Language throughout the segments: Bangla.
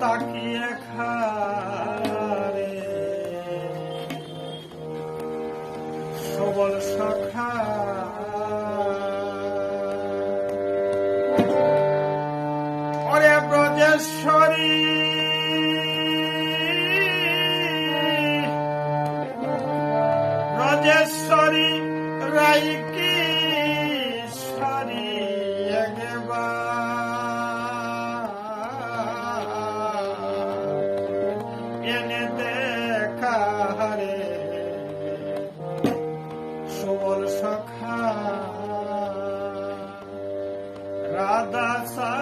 তাকিয়ে খারে সবল সখা এনে দেখা রে সবল সখা রাধা সা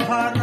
apart.